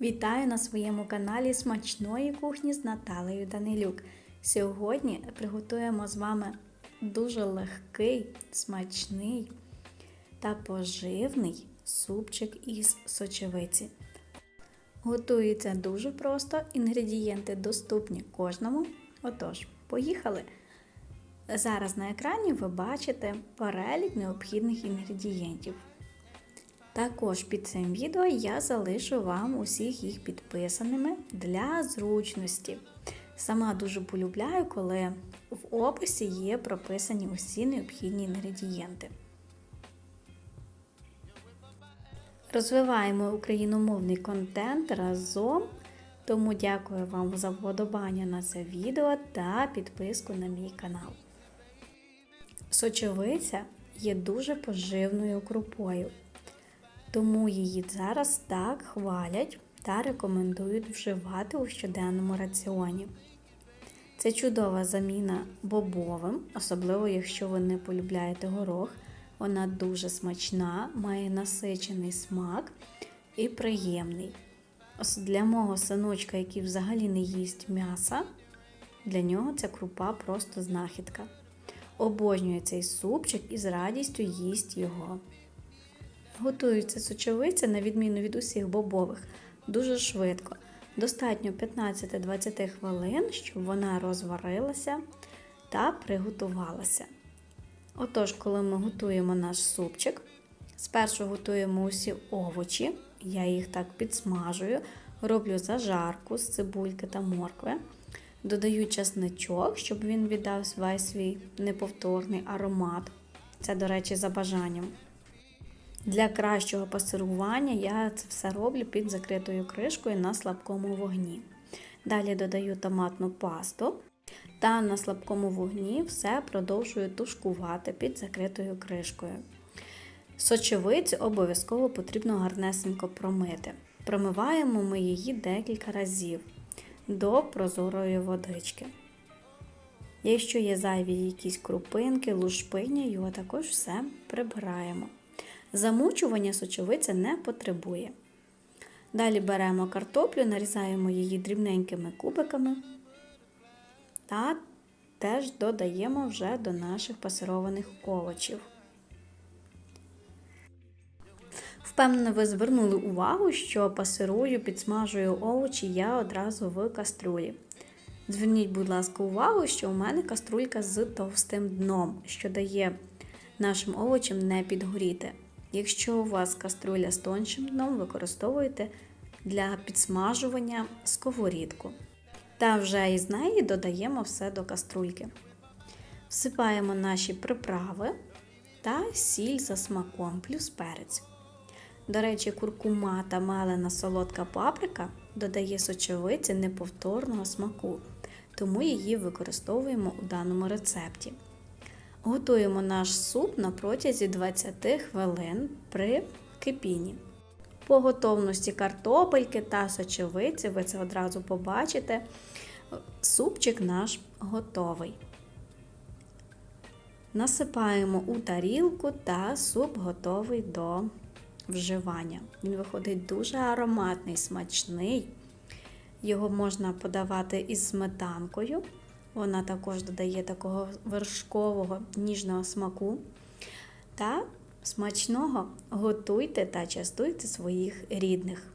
Вітаю на своєму каналі Смачної кухні з Наталею Данилюк. Сьогодні приготуємо з вами дуже легкий, смачний та поживний супчик із сочевиці. Готується дуже просто, інгредієнти доступні кожному. Отож, поїхали! Зараз на екрані ви бачите перелік необхідних інгредієнтів. Також під цим відео я залишу вам усіх їх підписаними для зручності. Сама дуже полюбляю, коли в описі є прописані усі необхідні інгредієнти. Розвиваємо україномовний контент разом, тому дякую вам за вподобання на це відео та підписку на мій канал. Сочовиця є дуже поживною крупою, тому її зараз так хвалять та рекомендують вживати у щоденному раціоні. Це чудова заміна бобовим, особливо якщо ви не полюбляєте горох. Вона дуже смачна, має насичений смак і приємний. Ось для мого синочка, який взагалі не їсть м'яса, для нього ця крупа просто знахідка. Обожнює цей супчик і з радістю їсть його. Готується сочевиця, на відміну від усіх бобових, дуже швидко. Достатньо 15-20 хвилин, щоб вона розварилася та приготувалася. Отож, коли ми готуємо наш супчик, спершу готуємо усі овочі, я їх так підсмажую, роблю зажарку з цибульки та моркви. Додаю чесничок, щоб він віддав весь свій неповторний аромат. Це, до речі, за бажанням. Для кращого пасирування я це все роблю під закритою кришкою на слабкому вогні. Далі додаю томатну пасту та на слабкому вогні все продовжую тушкувати під закритою кришкою. Сочевицю обов'язково потрібно гарнесенько промити. Промиваємо ми її декілька разів до прозорої водички. Якщо є зайві якісь крупинки, лушпиня, його також все прибираємо. Замучування сочовиця не потребує. Далі беремо картоплю, нарізаємо її дрібненькими кубиками та теж додаємо вже до наших пасированих овочів. Впевнено, ви звернули увагу, що пасирую, підсмажую овочі я одразу в каструлі. Зверніть, будь ласка, увагу, що у мене каструлька з товстим дном, що дає нашим овочам не підгоріти. Якщо у вас каструля з тоншим дном, використовуйте для підсмажування сковорідку. Та вже із неї додаємо все до каструльки. Всипаємо наші приправи та сіль за смаком, плюс перець. До речі, куркума та мелена солодка паприка додає сочовиці неповторного смаку, тому її використовуємо у даному рецепті. Готуємо наш суп на протязі 20 хвилин при кипінні. По готовності картопельки та сочевиці, ви це одразу побачите, супчик наш готовий. Насипаємо у тарілку та суп готовий до вживання. Він виходить дуже ароматний, смачний. Його можна подавати із сметанкою. Вона також додає такого вершкового ніжного смаку. Та смачного готуйте та частуйте своїх рідних.